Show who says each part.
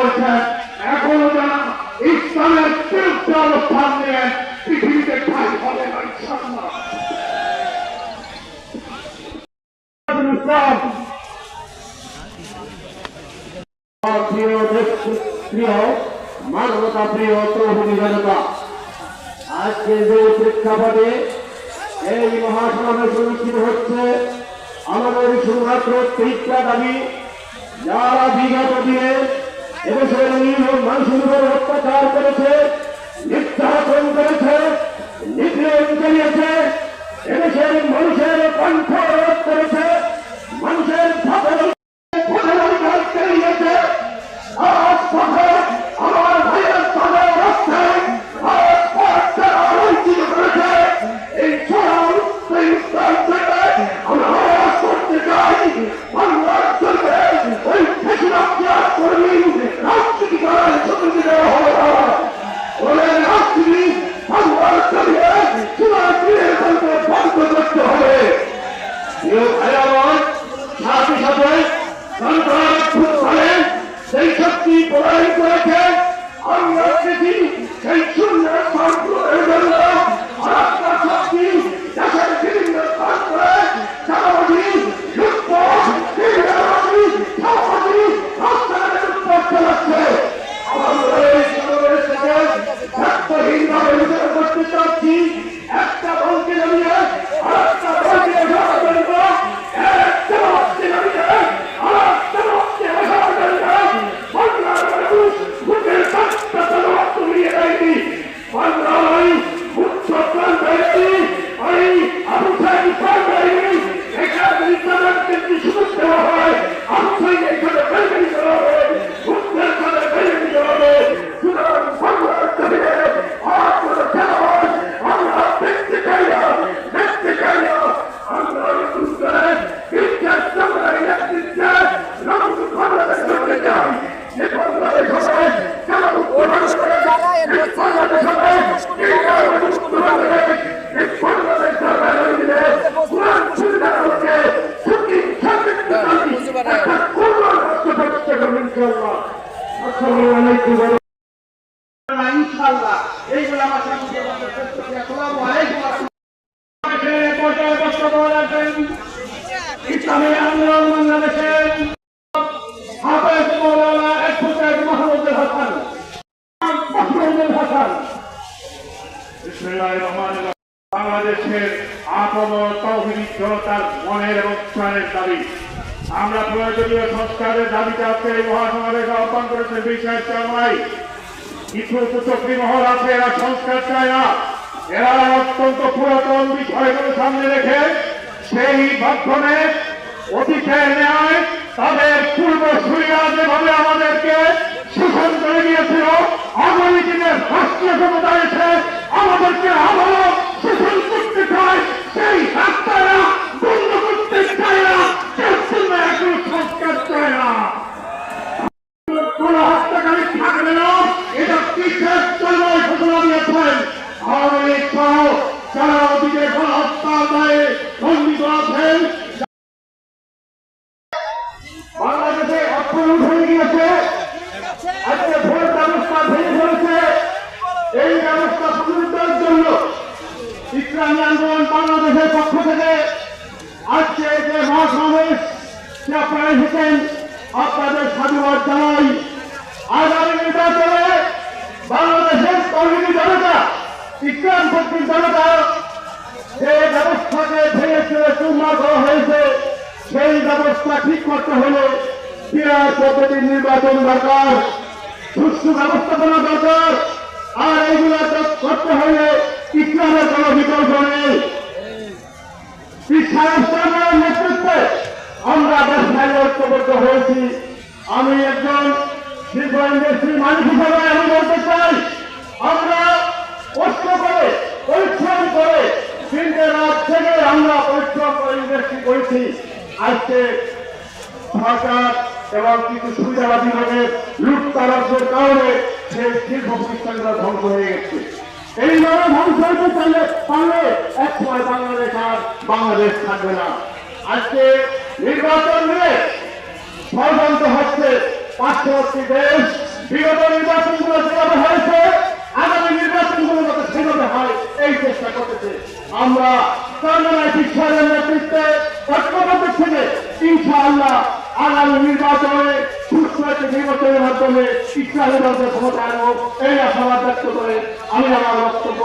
Speaker 1: হয়েছে। এখনও যারা ইসলামের বিরুদ্ধে অবস্থান নিয়ে পৃথিবীতে ঠাই হবে না প্রিয় আজকে যে প্রেক্ষাপটে এই মহাসমাবেশ অনুষ্ঠিত হচ্ছে, আমাদের শুধুমাত্র তিনটা দাবি, যারা বিগত দিনে এদেশের মানুষের উপর অত্যাচার করেছে নির্যাতন করেছে নিগ্রহ চালিয়েছে এদেশের মানুষের কণ্ঠ রোধ করেছে মানুষের ভাবের অধিকার চালিয়েছে দায়িত্বহীনভাবে বিচার করতে চাচ্ছি একটা দলকে নামিয়ে আরেকটা দলকে এসব করব একটা দলকে নামিয়ে আরেকটা দলকে এসব করব বাংলার মানুষ বুকের কাছটা তলোয়ার তুলিয়ে দেয়নি বাংলায় উচ্চ প্রাণ দেয়নি ওই আবু সাহেব প্রাণ দেয়নি এখানে ইসলামকে শুরু দেওয়া হয় আবু সাহেব এখানে বেরবেরি করা হবে উত্তর খানে বেরবেরি করা হবে সুতরাং বাংলার জমিনে আর কোনো চালাবাস আমরা দেখতে চাই না দেখতে চাই না আমরা নতুন করে ইতিহাস সংগ্রামী নেতৃত্বে নতুন বাংলাদেশ করতে চাই যে বাংলাদেশ হবে চালাবো বাংলাদেশ এই বাংলাদেশ হবে এই বাংলাদেশ বাংলাদেশ এই বাংলাদেশ সরকারের দিনে কোরআন সুবিধা হচ্ছে সুখী শান্তি একটা কোরআন রাষ্ট্র প্রতিষ্ঠা করবেন ইনশাআল্লাহ আসসালামু আলাইকুম ইনশাআল্লাহ বাংলাদেশের হাফেজ মৌলানা জনতার মনের এবং প্রাণের দাবি। আমরা প্রয়োজনীয় সংস্কারের দাবিতে আজকে এই মহাসমাবেশ আহ্বান করেছেন বিশ্বাস চাই কিছু কুচক্রী মহল আছে, এরা সংস্কার চায় না। এরা অত্যন্ত পুরাতন বিষয়গুলো সামনে রেখে সেই মাধ্যমে অতীতে নেয় তাদের পূর্ব সুরিয়া যেভাবে আমাদেরকে শোষণ করে নিয়েছিল, আগামী দিনের রাষ্ট্রীয় ক্ষমতা এসে আমাদের সে আপনারা এসেছেন আপনাদের সাধুবাদ জানাই। আগামী নির্বাচনে বাংলাদেশের কর্মী জনতা ইসলাম শক্তির জনতা, যে ব্যবস্থাকে ভেঙে চলে চুম্মা করা হয়েছে, সেই ব্যবস্থা ঠিক করতে হলে ক্রীড়ার পদ্ধতির নির্বাচন দরকার, সুষ্ঠু ব্যবস্থাপনা দরকার, আর এইগুলো করতে হলে ইসলামের কোনো বিকল্প নেই। নেতৃত্বে আমরা ব্যবসায় ঐক্যবদ্ধ হয়েছি। আমি একজন শিল্প ইন্ডাস্ট্রি মালিক হিসেবে আমি বলতে চাই, আমরা কষ্ট করে, পরিশ্রম করে তিনটে রাত থেকে আমরা পরিশ্রম করে ইন্ডাস্ট্রি করেছি। আজকে সরকার এবং কিছু সুবিধাবাদী লোকের লুটতারাজের কারণে সেই শিল্প প্রতিষ্ঠানগুলো ধ্বংস হয়ে গেছে। এইভাবে ধ্বংস হতে চাইলে পারলে এক সময় বাংলাদেশ আর বাংলাদেশ থাকবে না। আজকে নির্বাচন নিয়ে ষড়যন্ত্র হচ্ছে পার্শ্ববর্তী দেশ। বিগত নির্বাচনগুলো যেভাবে হয়েছে, আগামী নির্বাচনগুলো যাতে সেভাবে হয়, এই চেষ্টা করতেছে। আমরা ঈশ্বরের নেতৃত্বে নির্বাচনে সুস্থ একটি নির্বাচনের মাধ্যমে ইসলামী দলকে ক্ষমতা আনব এই আশাবাদ করে আমি আমার বক্তব্য